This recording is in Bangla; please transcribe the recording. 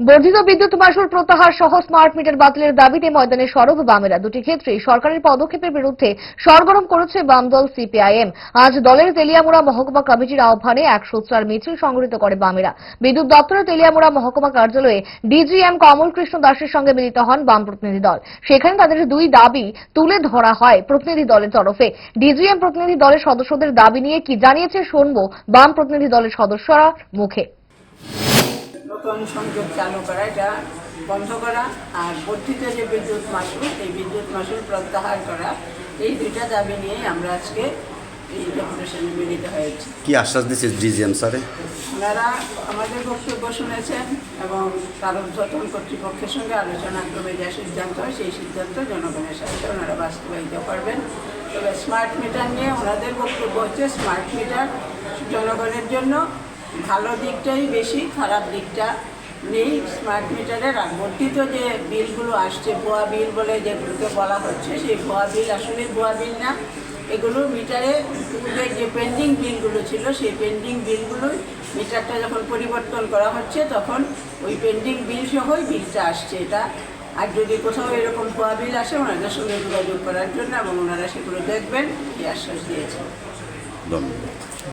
বর্ধিত বিদ্যুৎ মাসুল প্রত্যাহার সহ স্মার্ট মিটার বাতিলের দাবিতে ময়দানে সরব বামেরা দুটি ক্ষেত্রেই সরকারের পদক্ষেপের বিরুদ্ধে সরগরম করেছে বাম দল সিপিআইএম। আজ দলের তেলিয়ামুড়া মহকুমা কমিটির আহ্বানে এক সোচ্চার মিছিল সংগঠিত করে বামেরা। বিদ্যুৎ দপ্তরের তেলিয়ামুড়া মহকুমা কার্যালয়ে ডিজিএম কমল কৃষ্ণ দাসের সঙ্গে মিলিত হন বাম প্রতিনিধি দল। সেখানে তাদের দুই দাবি তুলে ধরা হয় প্রতিনিধি দলের তরফে। ডিজিএম প্রতিনিধি দলের সদস্যদের দাবি নিয়ে কি জানিয়েছে শুনব বাম প্রতিনিধি দলের সদস্যরা মুখে। নতুন সংযোগ চালু করা এটা বন্ধ করা আর বর্ধিত যে বিদ্যুৎ মাসুল এই বিদ্যুৎ মাসুল প্রত্যাহার করা এই দুইটা দাবি নিয়ে আমরা আজকে এই ডেপুটেশনে মিলিত হয়েছি। কি আশ্বাস দিচ্ছে ডিজিএম স্যারে? ওনারা আমাদের বক্তব্য শুনেছেন এবং কারোদ্ধতন কর্তৃপক্ষের সঙ্গে আলোচনা ক্রমে যা সিদ্ধান্ত হয় সেই সিদ্ধান্ত জনগণের সাথে ওনারা বাস্তবায়িত করবেন। তবে স্মার্ট মিটার নিয়ে ওনাদের বক্তব্য হচ্ছে স্মার্ট মিটার জনগণের জন্য ভালো দিকটাই বেশি, খারাপ দিকটা নেই। স্মার্ট মিটারের আর বর্ধিত যে বিলগুলো আসছে, ভুয়া বিল বলে যেগুলোকে বলা হচ্ছে, সেই ভুয়া বিল আসলে ভুয়া বিল না। এগুলো মিটারে পূর্বে যে পেন্ডিং বিলগুলো ছিল, সেই পেন্ডিং বিলগুলো মিটারটা যখন পরিবর্তন করা হচ্ছে, তখন ওই পেন্ডিং বিল সহই বিলটা আসছে এটা। আর যদি কোথাও এরকম ভুয়া বিল আসে, ওনাদের সঙ্গে যোগাযোগ করার জন্য এবং ওনারা সেগুলো দেখবেন, এই আশ্বাস দিয়েছেন ধন্যবাদ।